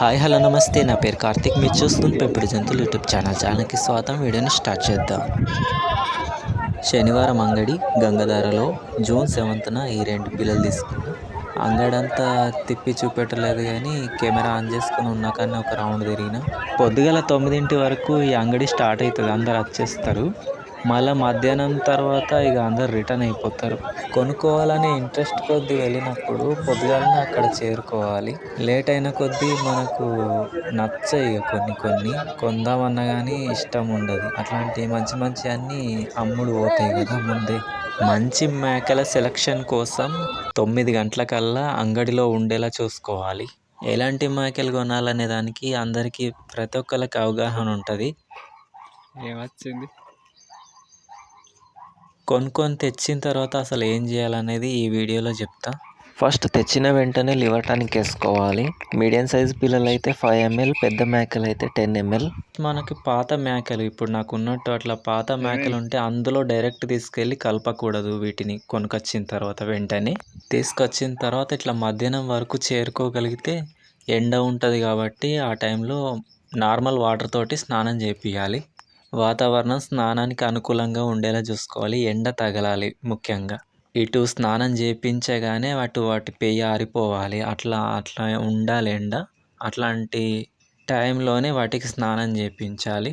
Hi hello నమస్తే. నా పేరు కార్తిక్. మీరు చూస్తుంది పెంపుడు జంతువులు యూట్యూబ్ ఛానల్. ఛానల్కి స్వాగతం. వీడియోని స్టార్ట్ చేద్దాం. శనివారం అంగడి గంగధారలో జూన్ సెవెంత్న ఈ రెండు పిల్లలు తీసుకున్నాం. అంగడంతా తిప్పి చూపెట్టలేదు కానీ కెమెరా ఆన్ చేసుకుని ఉన్నా కానీ ఒక రౌండ్ తిరిగిన. పొద్దుగల తొమ్మిదింటి వరకు ఈ అంగడి స్టార్ట్ అవుతుంది. అందరు వచ్చేస్తారు. మళ్ళీ మధ్యాహ్నం తర్వాత ఇక అందరు రిటర్న్ అయిపోతారు. కొనుక్కోవాలనే ఇంట్రెస్ట్ కొద్దీ వెళ్ళినప్పుడు పొద్దుగాలనే అక్కడ చేరుకోవాలి. లేట్ అయిన కొద్దీ మనకు నచ్చయి ఇక కొన్ని కొన్ని. కొందామన్నా కానీ ఇష్టం ఉండదు. అట్లాంటి మంచి మంచి అన్నీ అమ్ముడు పోతాయి కదా ముందే. మంచి మేకల సెలక్షన్ కోసం తొమ్మిది గంటలకల్లా అంగడిలో ఉండేలా చూసుకోవాలి. ఎలాంటి మేకలు కొనాలనే దానికి అందరికీ ప్రతి ఒక్కరికి అవగాహన ఉంటుంది. ఏమొచ్చింది? కొనుక్కొని తెచ్చిన తర్వాత అసలు ఏం చేయాలనేది ఈ వీడియోలో చెప్తా. ఫస్ట్ తెచ్చిన వెంటనే లివటానికి వేసుకోవాలి. మీడియం సైజ్ పిల్లలు అయితే ఫైవ్ ఎంఎల్ పెద్ద మేకలు అయితే టెన్ ఎంఎల్. మనకి పాత మేకలు ఇప్పుడు నాకు ఉన్నట్టు అట్లా పాత మేకలు ఉంటే అందులో డైరెక్ట్ తీసుకెళ్ళి కలపకూడదు వీటిని కొనుకొచ్చిన తర్వాత వెంటనే. తీసుకొచ్చిన తర్వాత ఇట్లా మధ్యాహ్నం వరకు చేరుకోగలిగితే ఎండ ఉంటుంది కాబట్టి ఆ టైంలో నార్మల్ వాటర్ తోటి స్నానం చేపియాలి వాతావరణం స్నానానికి అనుకూలంగా ఉండేలా చూసుకోవాలి. ఎండ తగలాలి ముఖ్యంగా. ఇటు స్నానం చేయించగానే అటు వాటి పెయ్యి ఆరిపోవాలి. అట్లా అట్లా ఉండాలి ఎండ. అట్లాంటి టైంలోనే వాటికి స్నానం చేయించాలి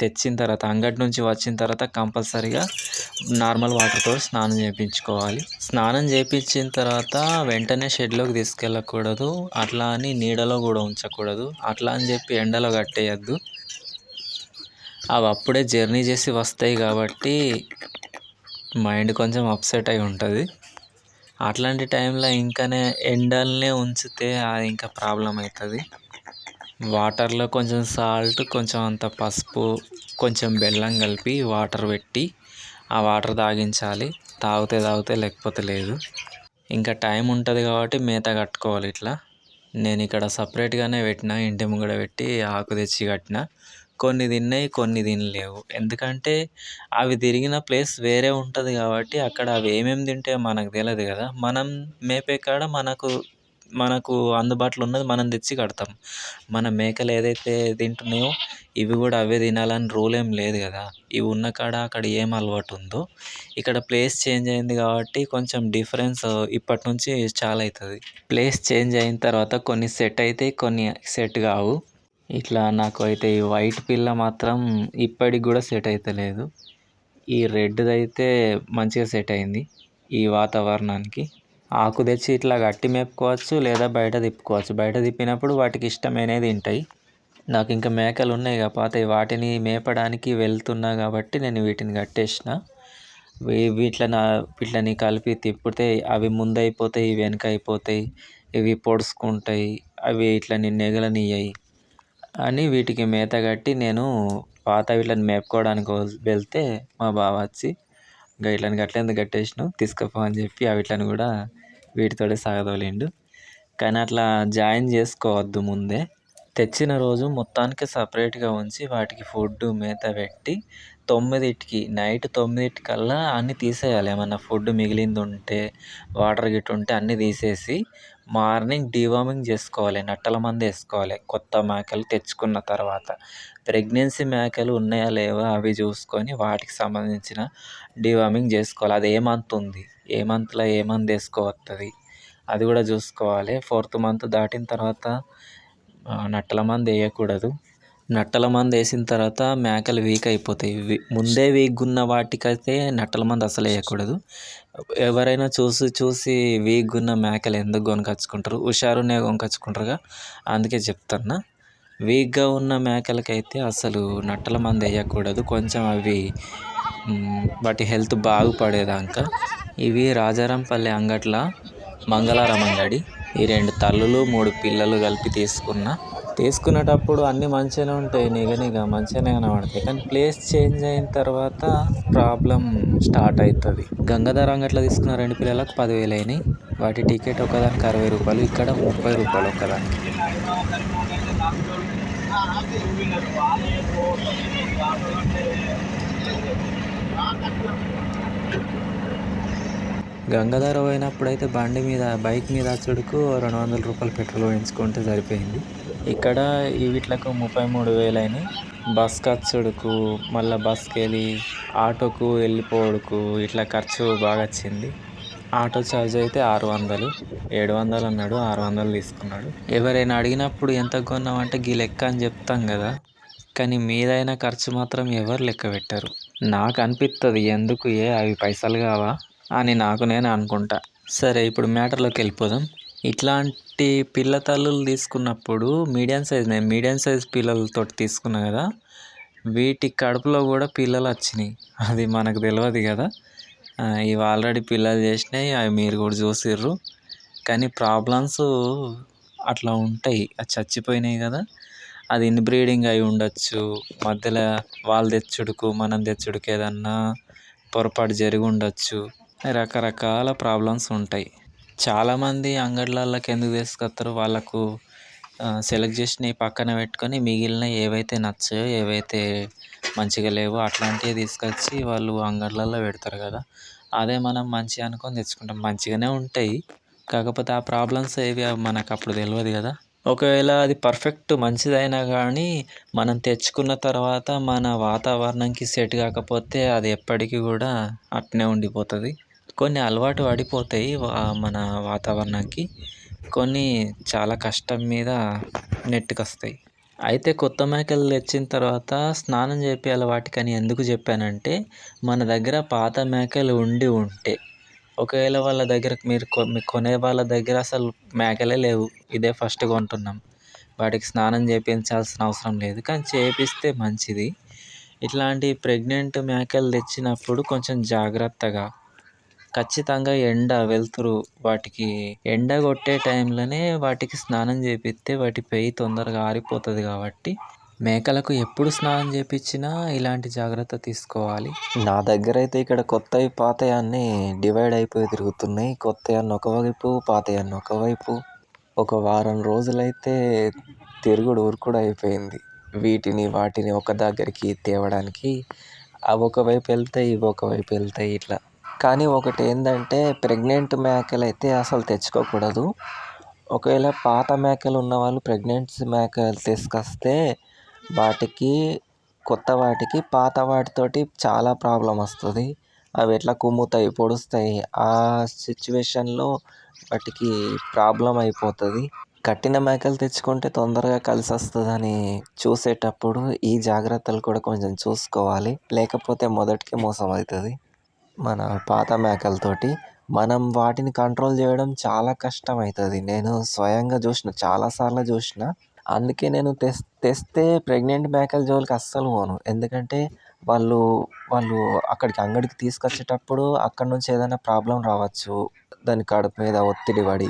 తెచ్చిన తర్వాత అంగడి నుంచి వచ్చిన తర్వాత కంపల్సరీగా నార్మల్ వాటర్తో స్నానం చేయించుకోవాలి స్నానం చేయించిన తర్వాత వెంటనే షెడ్లోకి తీసుకెళ్ళకూడదు. అట్లా అని నీడలో కూడా ఉంచకూడదు. అట్లా అని చెప్పి ఎండలో కట్టేయద్దు. అవి అప్పుడే జర్నీ చేసి వస్తాయి కాబట్టి మైండ్ కొంచెం అప్సెట్ అయి ఉంటుంది. అట్లాంటి టైంలో ఇంకానే ఎండల్నే ఉంచితే అది ఇంకా ప్రాబ్లం అవుతుంది వాటర్లో కొంచెం సాల్ట్ కొంచెం అంత పసుపు కొంచెం బెల్లం కలిపి వాటర్ పెట్టి ఆ వాటర్ తాగించాలి. తాగితే తాగితే లేకపోతే లేదు. ఇంకా టైం ఉంటుంది కాబట్టి మేత కట్టుకోవాలి ఇట్లా. నేను ఇక్కడ సపరేట్గానే పెట్టిన ఇంటి ముంగడ పెట్టి ఆకు తెచ్చి కట్టిన. కొన్ని తిన్నాయి కొన్ని తినలేవు. ఎందుకంటే అవి తిరిగిన ప్లేస్ వేరే ఉంటుంది కాబట్టి అక్కడ అవి ఏమేమి తింటాయో మనకు తెలియదు కదా. మనం మేపే కాడ మనకు మనకు అందుబాటులో ఉన్నది మనం తెచ్చి కడతాం. మన మేకలు ఏదైతే తింటున్నాయో ఇవి కూడా అవే తినాలని రూల్ ఏం లేదు కదా. ఇవి ఉన్న కాడ అక్కడ ఏం అలవాటు ఉందో. ఇక్కడ ప్లేస్ చేంజ్ అయింది కాబట్టి కొంచెం డిఫరెన్స్ ఇప్పటి నుంచి చాలా అవుతుంది. ప్లేస్ చేంజ్ అయిన తర్వాత కొన్ని సెట్ అయితే కొన్ని సెట్ కావు. ఇట్లా నాకు అయితే ఈ వైట్ పిల్ల మాత్రం ఇప్పటికి కూడా సెట్ అవుతలేదు ఈ రెడ్ది అయితే మంచిగా సెట్ అయింది ఈ వాతావరణానికి. ఆకు తెచ్చి ఇట్లా గట్టి మేపుకోవచ్చు లేదా బయట తిప్పుకోవచ్చు. బయట తిప్పినప్పుడు వాటికి ఇష్టమైనవి తింటాయి. నాకు ఇంకా మేకలు ఉన్నాయి కాకపోతే వాటిని మేపడానికి వెళ్తున్నా కాబట్టి నేను వీటిని కట్టేసిన. వీటిని వీటిని కలిపి తిప్పితే అవి ముందు అయిపోతాయి వెనక అయిపోతాయి ఇవి పొడుచుకుంటాయి అవి ఇట్లా నిన్ను అని వీటికి మేత కట్టి నేను పాత వీటిని మేపుకోవడానికి వెళ్తే మా బావ వచ్చి ఇంకా వీటిని గట్లెందుకు కట్టేసినావు? తీసుకుపో అని చెప్పి ఆ వీటిని కూడా వీటితోనే సాగదోలిండు. కానీ అట్లా జాయిన్ చేసుకోవద్దు ముందే. తెచ్చిన రోజు మొత్తానికి సపరేట్గా ఉంచి వాటికి ఫుడ్ మేత పెట్టి తొమ్మిదింటికి నైట్ తొమ్మిదింటికల్లా అన్నీ తీసేయాలి. ఏమన్నా ఫుడ్ మిగిలింది ఉంటే వాటర్ గిట్ ఉంటే అన్నీ తీసేసి మార్నింగ్ డీవార్మింగ్ చేసుకోవాలి నట్టల మందు వేసుకోవాలి. కొత్త మేకలు తెచ్చుకున్న తర్వాత ప్రెగ్నెన్సీ మేకలు ఉన్నాయా లేవా అవి చూసుకొని వాటికి సంబంధించిన డీవార్మింగ్ చేసుకోవాలి. అది ఏ మంత్ ఉంది? ఏ మంత్లో ఏ మందు వేసుకోవస్తుంది అది కూడా చూసుకోవాలి. ఫోర్త్ మంత్ దాటిన తర్వాత నట్టల మందు వేయకూడదు. నట్టల మందు వేసిన తర్వాత మేకలు వీక్ అయిపోతాయి. ముందే వీక్గా ఉన్న వాటికైతే నట్టల మందు అసలు వేయకూడదు. ఎవరైనా చూసి చూసి వీక్గా ఉన్న మేకలు ఎందుకు కొనకొచ్చుకుంటారు? హుషారునే కొనుకొచ్చుకుంటారుగా? అందుకే చెప్తున్నా. వీక్గా ఉన్న మేకలకైతే అసలు నట్టల మందు వేయకూడదు. కొంచెం అవి వాటి హెల్త్ బాగుపడేదాకా ఇవి రాజారాంపల్లి అంగట్ల మంగళారం అంగడి. ఈ రెండు తల్లులు మూడు పిల్లలు కలిపి తీసుకున్న తీసుకునేటప్పుడు అన్నీ మంచిగానే ఉంటాయి నిగనిగా మంచిగానే కనబడతాయి. కానీ ప్లేస్ చేంజ్ అయిన తర్వాత ప్రాబ్లం స్టార్ట్ అవుతుంది. గంగాధర అంగట్లో తీసుకున్న రెండు పిల్లలకు పదివేలు అయినాయి. వాటి టికెట్ ఒకదానికి అరవై రూపాయలు ఇక్కడ ముప్పై రూపాయలు ఒకదానికి. గంగాధర పోయినప్పుడు అయితే బండి మీద బైక్ మీద చుడుకు రెండు వందల రూపాయలు పెట్రోల్ వేయించుకుంటే సరిపోయింది. ఇక్కడ ఈ వీటిలకు ముప్పై మూడు వేలు అయినాయి బస్ ఖర్చుడుకు మళ్ళీ బస్కి వెళ్ళి ఆటోకు వెళ్ళిపోవడుకు ఇట్లా ఖర్చు బాగా వచ్చింది. ఆటో ఛార్జ్ అయితే ఆరు వందలు. ఏడు వందలు అన్నాడు ఆరు వందలు తీసుకున్నాడు. ఎవరైనా అడిగినప్పుడు ఎంత కొన్నామంటే గీ లెక్క అని చెప్తాం కదా. కానీ మీదైన ఖర్చు మాత్రం ఎవరు లెక్క పెట్టరు. నాకు అనిపిస్తుంది ఎందుకు ఏ అవి పైసలు కావా అని నాకు నేను అనుకుంటా. సరే ఇప్పుడు మ్యాటర్లోకి వెళ్ళిపోదాం. ఇట్లాంటి పిల్ల తల్లులు తీసుకున్నప్పుడు మీడియం సైజ్ నేను మీడియం సైజ్ పిల్లలతో తీసుకున్నా కదా వీటి కడుపులో కూడా పిల్లలు వచ్చినాయి. అది మనకు తెలియదు కదా. ఇవి ఆల్రెడీ పిల్లలు చేసినాయి అవి మీరు కూడా చూసిర్రు. కానీ ప్రాబ్లమ్స్ అట్లా ఉంటాయి అది చచ్చిపోయినాయి కదా. అది ఇన్బ్రీడింగ్ అయి ఉండొచ్చు మధ్యలో వాళ్ళు తెచ్చుడుకు మనం తెచ్చుడుకు ఏదన్నా పొరపాటు జరిగి ఉండొచ్చు. రకరకాల ప్రాబ్లమ్స్ ఉంటాయి. చాలామంది అంగడ్లకి ఎందుకు తీసుకొస్తారు? వాళ్ళకు సెలెక్ట్ చేసినవి పక్కన పెట్టుకొని మిగిలిన ఏవైతే నచ్చాయో ఏవైతే మంచిగా లేవో అట్లాంటివి తీసుకొచ్చి వాళ్ళు అంగడ్లలో పెడతారు కదా. అదే మనం మంచిగా అనుకొని తెచ్చుకుంటాం. మంచిగానే ఉంటాయి. కాకపోతే ఆ ప్రాబ్లమ్స్ ఏవి మనకు అప్పుడు తెలియదు కదా. ఒకవేళ అది పర్ఫెక్ట్ మంచిదైనా కానీ మనం తెచ్చుకున్న తర్వాత మన వాతావరణంకి సెట్ కాకపోతే అది ఎప్పటికీ కూడా అట్నే ఉండిపోతుంది. కొన్ని అలవాటు పడిపోతాయి మన వాతావరణానికి. కొన్ని చాలా కష్టం మీద నెట్టుకొస్తాయి. అయితే కొత్త మేకలు తెచ్చిన తర్వాత స్నానం చేపియాలి వాటికని ఎందుకు చెప్పానంటే మన దగ్గర పాత మేకలు ఉండి ఉంటే. ఒకవేళ వాళ్ళ దగ్గర మీరు కొ- మీరు కొనే వాళ్ళ దగ్గర అసలు మేకలే లేవు. ఇదే ఫస్ట్ కొంటున్నాం. వాటికి స్నానం చేయించాల్సిన అవసరం లేదు. కానీ చేపిస్తే మంచిది. ఇట్లాంటి ప్రెగ్నెంట్ మేకలు తెచ్చినప్పుడు కొంచెం జాగ్రత్తగా ఖచ్చితంగా ఎండ వెలుతురు వాటికి ఎండ కొట్టే టైంలోనే వాటికి స్నానం చేపిస్తే వాటి పెయి తొందరగా ఆరిపోతుంది కాబట్టి మేకలకు ఎప్పుడు స్నానం చేపించినా ఇలాంటి జాగ్రత్త తీసుకోవాలి. నా దగ్గర అయితే ఇక్కడ కొత్తవి పాతవి అన్నీ డివైడ్ అయిపోయి తిరుగుతున్నాయి. కొత్తయాన్ని అన్న ఒకవైపు పాతయాన్ని అన్న ఒకవైపు ఒక వారం రోజులైతే తిరుగుడు ఊరుకుడు అయిపోయింది. వీటిని వాటిని ఒక దగ్గరికి తేవడానికి అవి ఒకవైపు వెళ్తాయి ఇవి ఒకవైపు వెళ్తాయి ఇట్లా. కానీ ఒకటి ఏంటంటే ప్రెగ్నెంట్ మేకలు అయితే అసలు తెచ్చుకోకూడదు. ఒకవేళ పాత మేకలు ఉన్న వాళ్ళు మేకలు తీసుకొస్తే వాటికి కొత్త వాటికి పాత వాటితోటి చాలా ప్రాబ్లం వస్తుంది. అవి ఎట్లా కుమ్ముతాయి పొడుస్తాయి ఆ సిచ్యువేషన్లో వాటికి ప్రాబ్లం అయిపోతుంది. కట్టిన మేకలు తెచ్చుకుంటే తొందరగా కలిసి వస్తుందని చూసేటప్పుడు ఈ జాగ్రత్తలు కూడా కొంచెం చూసుకోవాలి. లేకపోతే మొదటికి మోసం అవుతుంది మన పాత మేకలతోటి మనం వాటిని కంట్రోల్ చేయడం చాలా కష్టం అవుతుంది నేను స్వయంగా చూసిన చాలాసార్లు చూసిన. అందుకే నేను తెస్ తెస్తే ప్రెగ్నెంట్ మేకల జోలికి అస్సలు పోను. ఎందుకంటే వాళ్ళు వాళ్ళు అక్కడికి అంగడికి తీసుకొచ్చేటప్పుడు అక్కడ నుంచి ఏదైనా ప్రాబ్లం రావచ్చు. దాని కడుపు మీద ఒత్తిడి పడి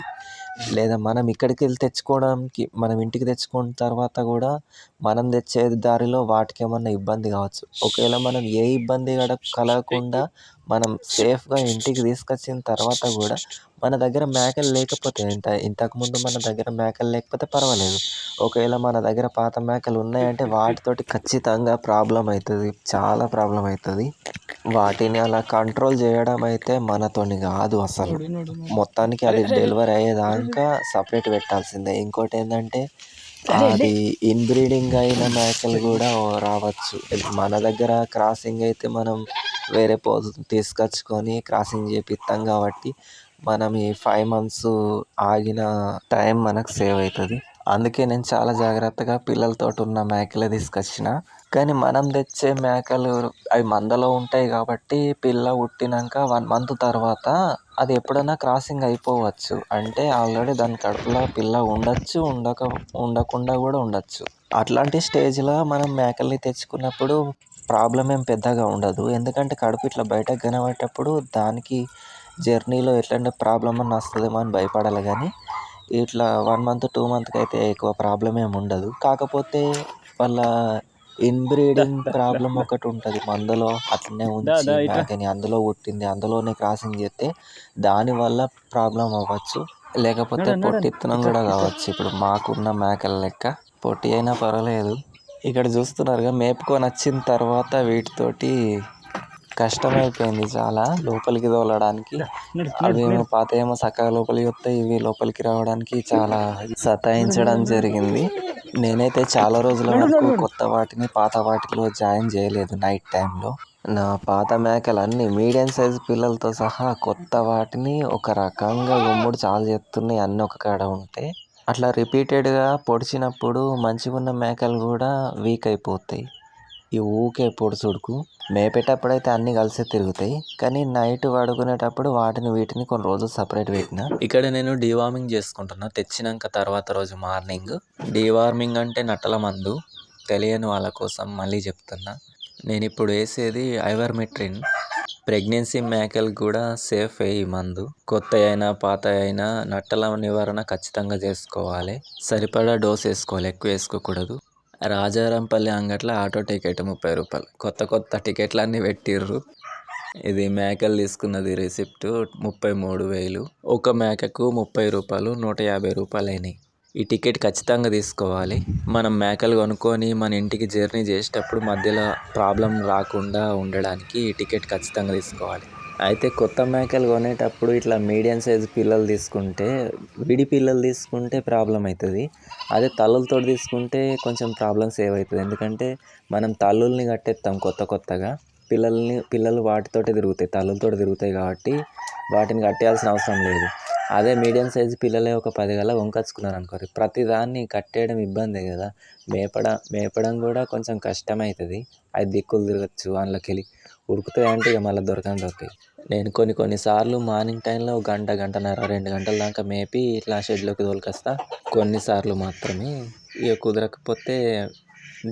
లేదా మనం ఇక్కడికి వెళ్ళి తెచ్చుకోవడానికి మనం ఇంటికి తెచ్చుకున్న తర్వాత కూడా మనం తెచ్చే దారిలో వాటికి ఏమన్నా ఇబ్బంది కావచ్చు. ఒకవేళ మనం ఏ ఇబ్బంది కలగకుండా మనం సేఫ్గా ఇంటికి తీసుకొచ్చిన తర్వాత కూడా మన దగ్గర మేకలు లేకపోతే ఇంత ఇంతకుముందు మన దగ్గర మేకలు లేకపోతే పర్వాలేదు. ఒకవేళ మన దగ్గర పాత మేకలు ఉన్నాయంటే వాటితోటి ఖచ్చితంగా ప్రాబ్లం అవుతుంది చాలా ప్రాబ్లం అవుతుంది. వాటిని అలా కంట్రోల్ చేయడం అయితే మనతోని కాదు అసలు. మొత్తానికి అది డెలివరీ అయ్యేదాకా సపరేట్ పెట్టాల్సిందే. ఇంకోటి ఏంటంటే అది ఇన్బ్రీడింగ్ అయిన మేకలు కూడా రావచ్చు. మన దగ్గర క్రాసింగ్ అయితే మనం వేరే పోతు తీసుకొచ్చుకొని క్రాసింగ్ చేపిస్తాం కాబట్టి మనం ఈ ఫైవ్ మంత్స్ ఆగిన టైం మనకు సేవ్ అవుతుంది అందుకే నేను చాలా జాగ్రత్తగా పిల్లలతో ఉన్న మేకలే తీసుకొచ్చిన. కానీ మనం తెచ్చే మేకలు అవి మందలో ఉంటాయి కాబట్టి పిల్ల పుట్టినాక వన్ మంత్ తర్వాత అది ఎప్పుడైనా క్రాసింగ్ అయిపోవచ్చు. అంటే ఆల్రెడీ దాని కడుపులో పిల్ల ఉండొచ్చు ఉండక ఉండకుండా కూడా ఉండొచ్చు. అట్లాంటి స్టేజ్లో మనం మేకల్ని తెచ్చుకున్నప్పుడు ప్రాబ్లం ఏం పెద్దగా ఉండదు. ఎందుకంటే కడుపు ఇట్లా బయటకు కనబడేటప్పుడు దానికి జర్నీలో ఎట్లాంటి ప్రాబ్లం అన్న వస్తుందేమో అని భయపడాలి కానీ ఇట్లా వన్ మంత్ టూ మంత్కి అయితే ఎక్కువ ప్రాబ్లం ఏమి ఉండదు. కాకపోతే వాళ్ళ ఇన్బ్రీడింగ్ ప్రాబ్లం ఒకటి ఉంటుంది. మందలో అట్లనే ఉంచి మేకని అందులో పుట్టింది అందులోనే క్రాసింగ్ చేస్తే దానివల్ల ప్రాబ్లం అవ్వచ్చు. లేకపోతే పొట్టిత్తనం కూడా కావచ్చు. ఇప్పుడు మాకున్న మేకల లెక్క పొట్టి అయినా పర్వాలేదు. ఇక్కడ చూస్తున్నారుగా మేపుకొని వచ్చిన తర్వాత వీటితోటి కష్టమైపోయింది చాలా. లోపలికి తోలడానికి అవేమో పాత ఏమో చక్కగా లోపలికి వస్తాయి. ఇవి లోపలికి రావడానికి చాలా సతాయించడం జరిగింది. నేనైతే చాలా రోజుల వరకు కొత్త వాటిని పాత వాటిలో జాయిన్ చేయలేదు నైట్ టైంలో. నా పాత మేకలు అన్ని మీడియం సైజ్ పిల్లలతో సహా కొత్త వాటిని ఒక రకంగా గుమ్ముడు చాలు చేస్తున్నాయి అన్నీ ఒక కాడ ఉంటే. అట్లా రిపీటెడ్గా పొడిచినప్పుడు మంచిగా ఉన్న మేకలు కూడా వీక్ అయిపోతాయి. ఈ ఊకే పొడుచుడుకు మేపేటప్పుడు అయితే అన్ని కలిసే తిరుగుతాయి. కానీ నైట్ పడుకునేటప్పుడు వాటిని వీటిని కొన్ని రోజులు సపరేట్ పెట్టిన. ఇక్కడ నేను డీవార్మింగ్ చేసుకుంటున్నా. తెచ్చినాక తర్వాత రోజు మార్నింగ్. డీవార్మింగ్ అంటే నట్టల మందు. తెలియని వాళ్ళ కోసం మళ్ళీ చెప్తున్నా. నేను ఇప్పుడు వేసేది ఐవర్మెట్రిన్. ప్రెగ్నెన్సీ మేకలు కూడా సేఫ్ ఈ మందు. కొత్త అయినా పాత అయినా నట్టల నివారణ ఖచ్చితంగా చేసుకోవాలి. సరిపడా డోస్ వేసుకోవాలి. ఎక్కువ వేసుకోకూడదు. రాజారాంపల్లి అంగట్లో ఆటో టికెట్ ముప్పై రూపాయలు. కొత్త కొత్త టికెట్లు అన్నీ పెట్టిర్రు. ఇది మేకలు తీసుకున్నది రిసిప్ట్ ముప్పై మూడు వేలు. ఒక మేకకు ముప్పై రూపాయలు నూట యాభై రూపాయలు అయినాయి ఈ టికెట్ ఖచ్చితంగా తీసుకోవాలి. మనం మేకలు కొనుక్కొని మన ఇంటికి జర్నీ చేసేటప్పుడు మధ్యలో ప్రాబ్లం రాకుండా ఉండడానికి ఈ టికెట్ ఖచ్చితంగా తీసుకోవాలి. అయితే కొత్త మేకలు కొనేటప్పుడు ఇట్లా మీడియం సైజ్ పిల్లలు తీసుకుంటే విడి పిల్లలు తీసుకుంటే ప్రాబ్లం అవుతుంది. అదే తల్లులతో తీసుకుంటే కొంచెం ప్రాబ్లం సేవ్ అవుతుంది. ఎందుకంటే మనం తల్లుల్ని కట్టేస్తాం కొత్త కొత్తగా. పిల్లల్ని పిల్లలు వాటితోటే తిరుగుతాయి తల్లులతో తిరుగుతాయి కాబట్టి వాటిని కట్టేయాల్సిన అవసరం లేదు. అదే మీడియం సైజు పిల్లలే ఒక పది గల వంకొచ్చుకున్నారు అనుకోరు ప్రతిదాన్ని కట్టేయడం ఇబ్బందే కదా. మేపడం మేపడం కూడా కొంచెం కష్టం అవుతుంది అది దిక్కులు తిరగచ్చు అందులోకి వెళ్ళి ఉడుకుతాయి అంటే ఇక మళ్ళీ దొరకని దొరుకుతాయి నేను కొన్ని కొన్నిసార్లు మార్నింగ్ టైంలో గంట గంటన్నర రెండు గంటల దాకా మేపి ఇట్లా షెడ్లోకి తోలుకొస్తా. కొన్నిసార్లు మాత్రమే. ఇక కుదరకపోతే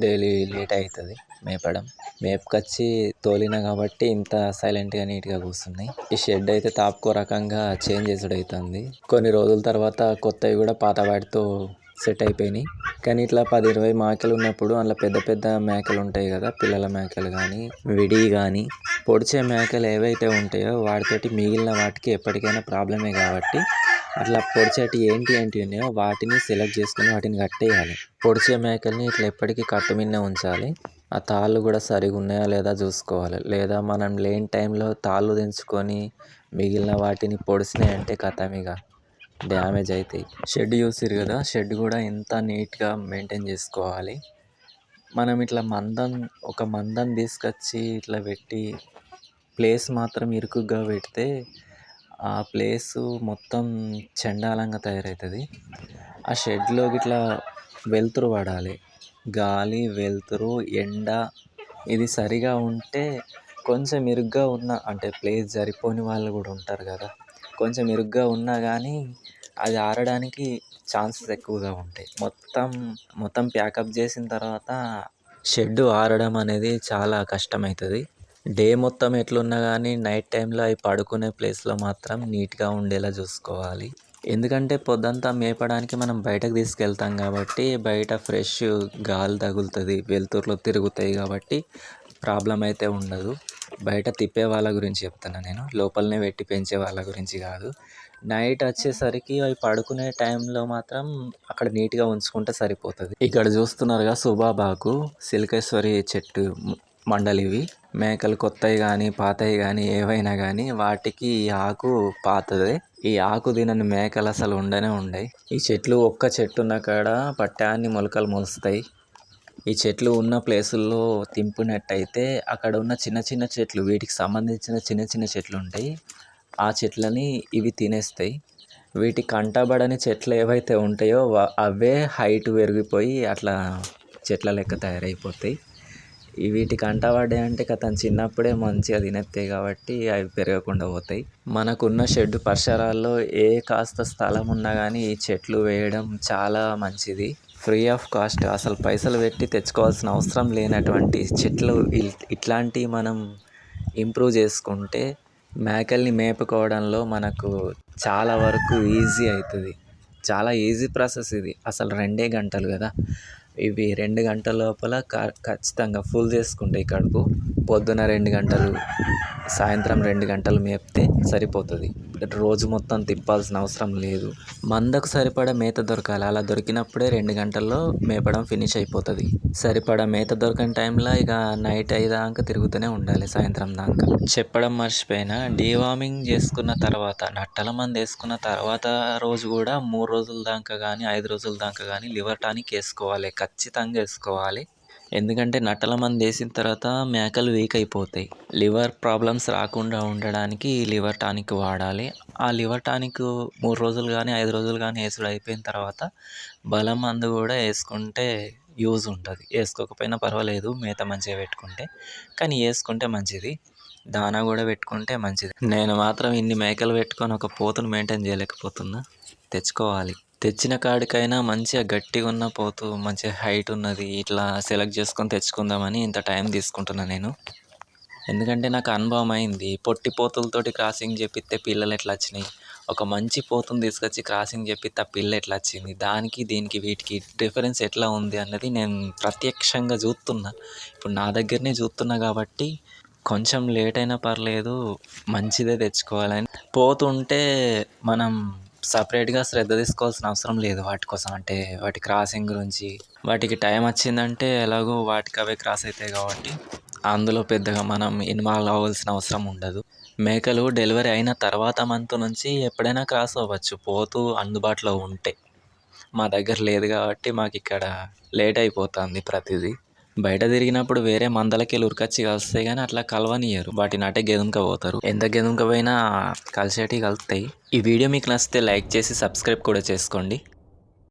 డైలీ లేట్ అవుతుంది మేపడం. మేపుకొచ్చి తోలిన కాబట్టి ఇంత సైలెంట్గా నీట్గా కూస్తుంది ఈ షెడ్ అయితే తాపుకో రకంగా చేంజ్ చేసుడు అవుతుంది కొన్ని రోజుల తర్వాత కొత్తవి కూడా పాత వాటితో సెట్ అయిపోయినాయి. కానీ ఇట్లా పది ఇరవై మేకలు ఉన్నప్పుడు అందులో పెద్ద పెద్ద మేకలు ఉంటాయి కదా పిల్లల మేకలు కానీ విడి కానీ పొడిచే మేకలు ఏవైతే ఉంటాయో వాటితోటి మిగిలిన వాటికి ఎప్పటికైనా ప్రాబ్లమే కాబట్టి అట్లా పొడిచేటి ఏంటి ఏంటి ఉన్నాయో వాటిని సెలెక్ట్ చేసుకుని వాటిని కట్టేయాలి. పొడిచే మేకల్ని ఇట్లా ఎప్పటికీ కట్టుమిన్నే ఉంచాలి. ఆ తాళ్ళు కూడా సరిగా ఉన్నాయా లేదా చూసుకోవాలి. లేదా మనం లేని టైంలో తాళ్ళు దించుకొని మిగిలిన వాటిని పొడిచినాయంటే కథమిగా డ్యామేజ్ అవుతాయి షెడ్ చూసిరు కదా షెడ్ కూడా ఎంత నీట్గా మెయింటైన్ చేసుకోవాలి. మనం ఇట్లా మందం ఒక మందం తీసుకొచ్చి ఇట్లా పెట్టి ప్లేస్ మాత్రం ఇరుకుగా పెడితే ఆ ప్లేసు మొత్తం చండాలంగా తయారవుతుంది ఆ షెడ్లో ఇట్లా వెలుతురు పడాలి. గాలి వెలుతురు ఎండ ఇది సరిగా ఉంటే కొంచెం ఇరుగ్గా ఉన్న అంటే ప్లేస్ సరిపోని వాళ్ళు కూడా ఉంటారు కదా. కొంచెం ఇరుగ్గా ఉన్నా కానీ అది ఆరడానికి ఛాన్సెస్ ఎక్కువగా ఉంటాయి. మొత్తం మొత్తం ప్యాకప్ చేసిన తర్వాత షెడ్ ఆరడం అనేది చాలా కష్టమవుతుంది డే మొత్తం ఎట్లున్నా కానీ నైట్ టైంలో అవి పడుకునే ప్లేస్లో మాత్రం నీట్గా ఉండేలా చూసుకోవాలి. ఎందుకంటే పొద్దంతా మేపడానికి మనం బయటకు తీసుకెళ్తాం కాబట్టి బయట ఫ్రెష్ గాలి తగులుతుంది వెలుతురులో తిరుగుతాయి కాబట్టి ప్రాబ్లం అయితే ఉండదు. బయట తిప్పే వాళ్ళ గురించి చెప్తున్నా నేను. లోపలనే పెట్టి పెంచే వాళ్ళ గురించి కాదు. నైట్ వచ్చేసరికి అవి పడుకునే టైంలో మాత్రం అక్కడ నీట్గా ఉంచుకుంటే సరిపోతుంది. ఇక్కడ చూస్తున్నారుగా సుబాబాకు సిల్కేశ్వరి చెట్టు మండలి ఇవి మేకలు కొత్తవి కానీ పాతవి కానీ ఏవైనా కానీ వాటికి ఈ ఆకు పాతదే. ఈ ఆకు తినని మేకలు అసలు ఉండనే ఉండయి. ఈ చెట్లు ఒక్క చెట్టు ఉన్న కాడ పట్టాన్ని మొలకలు మొలుస్తాయి. ఈ చెట్లు ఉన్న ప్లేసుల్లో తింపినట్టయితే అక్కడ ఉన్న చిన్న చిన్న చెట్లు వీటికి సంబంధించిన చిన్న చిన్న చెట్లు ఉంటాయి. ఆ చెట్లని ఇవి తినేస్తాయి. వీటి కంటబడని చెట్లు ఏవైతే ఉంటాయో అవే హైట్ పెరిగిపోయి అట్లా చెట్ల లెక్క తయారైపోతాయి. వీటికి అంటబడ్డాయి అంటే కథ చిన్నప్పుడే మంచిగా తినేస్తాయి కాబట్టి అవి పెరగకుండా పోతాయి. మనకున్న షెడ్ పరిసరాల్లో ఏ కాస్త స్థలం ఉన్నా కానీ ఈ చెట్లు వేయడం చాలా మంచిది. ఫ్రీ ఆఫ్ కాస్ట్ అసలు పైసలు పెట్టి తెచ్చుకోవాల్సిన అవసరం లేనటువంటి చెట్లు ఇట్లాంటివి మనం ఇంప్రూవ్ చేసుకుంటే మేకల్ని మేపుకోవడంలో మనకు చాలా వరకు ఈజీ అవుతుంది చాలా ఈజీ ప్రాసెస్ ఇది. అసలు రెండే గంటలు కదా. ఇవి రెండు గంటల లోపల ఖచ్చితంగా ఫుల్ చేసుకుంటాయి కడుపు. పొద్దున రెండు గంటలు సాయంత్రం రెండు గంటలు మేపితే సరిపోతుంది. రోజు మొత్తం తిప్పాల్సిన అవసరం లేదు. మందకు సరిపడా మేత దొరకాలి. అలా దొరికినప్పుడే రెండు గంటల్లో మేపడం ఫినిష్ అయిపోతుంది. సరిపడా మేత దొరకని టైంలో ఇక నైట్ అయ్యేదాకా తిరుగుతూనే ఉండాలి సాయంత్రం దాకా. చెప్పడం మర్చిపోయినా డీవార్మింగ్ చేసుకున్న తర్వాత నట్టల మంది వేసుకున్న తర్వాత రోజు కూడా మూడు రోజుల దాకా కానీ ఐదు రోజుల దాకా కానీ లివర్ టానిక్ వేసుకోవాలి. ఖచ్చితంగా వేసుకోవాలి. ఎందుకంటే నట్టల మంది వేసిన తర్వాత మేకలు వీక్ అయిపోతాయి. లివర్ ప్రాబ్లమ్స్ రాకుండా ఉండడానికి లివర్ టానిక్ వాడాలి. ఆ లివర్ టానిక్ మూడు రోజులు కానీ ఐదు రోజులు కానీ వేసుడు అయిపోయిన తర్వాత బలం మందు కూడా వేసుకుంటే యూజ్ ఉంటుంది. వేసుకోకపోయినా పర్వాలేదు మేత మంచిగా పెట్టుకుంటే. కానీ వేసుకుంటే మంచిది. దానా కూడా పెట్టుకుంటే మంచిది. నేను మాత్రం ఇన్ని మేకలు పెట్టుకొని ఒక పోతును మెయింటైన్ చేయలేకపోతున్నా. తెచ్చుకోవాలి. తెచ్చిన కాడికైనా మంచిగా గట్టిగా ఉన్న పోతు మంచిగా హైట్ ఉన్నది ఇట్లా సెలెక్ట్ చేసుకొని తెచ్చుకుందామని ఇంత టైం తీసుకుంటున్నా నేను. ఎందుకంటే నాకు అనుభవం అయింది పొట్టి పోతులతోటి క్రాసింగ్ చేపిస్తే పిల్లలు ఎట్లా వచ్చినాయి? ఒక మంచి పోతుని తీసుకొచ్చి క్రాసింగ్ చేపిస్తే ఆ పిల్ల ఎట్లా వచ్చింది? దానికి దీనికి వీటికి డిఫరెన్స్ ఎట్లా ఉంది అన్నది నేను ప్రత్యక్షంగా చూస్తున్నా. ఇప్పుడు నా దగ్గరనే చూస్తున్నా కాబట్టి కొంచెం లేట్ అయినా పర్లేదు మంచిదే తెచ్చుకోవాలని. పోతుంటే మనం సపరేట్గా శ్రద్ధ తీసుకోవాల్సిన అవసరం లేదు వాటి కోసం. అంటే వాటి క్రాసింగ్ గురించి. వాటికి టైం వచ్చిందంటే ఎలాగో వాటికి అవే క్రాస్ అవుతాయి కాబట్టి అందులో పెద్దగా మనం ఇన్వాల్వ్ అవ్వాల్సిన అవసరం ఉండదు. మేకలు డెలివరీ అయిన తర్వాత మంత్ నుంచి ఎప్పుడైనా క్రాస్ అవ్వచ్చు పోతూ అందుబాటులో ఉంటే. మా దగ్గర లేదు కాబట్టి మాకు ఇక్కడ లేట్ అయిపోతుంది ప్రతిదీ. బయట తిరిగినప్పుడు వేరే మందలకి ఉరికొచ్చి కలుస్తాయి కానీ అట్లా కలవనియరు. వాటిని అటే గెదునుక పోతారు. ఎంత గెదునుక పోయినా కలిసేటివి కలుస్తాయి ఈ వీడియో మీకు నచ్చితే లైక్ చేసి సబ్స్క్రైబ్ కూడా చేసుకోండి.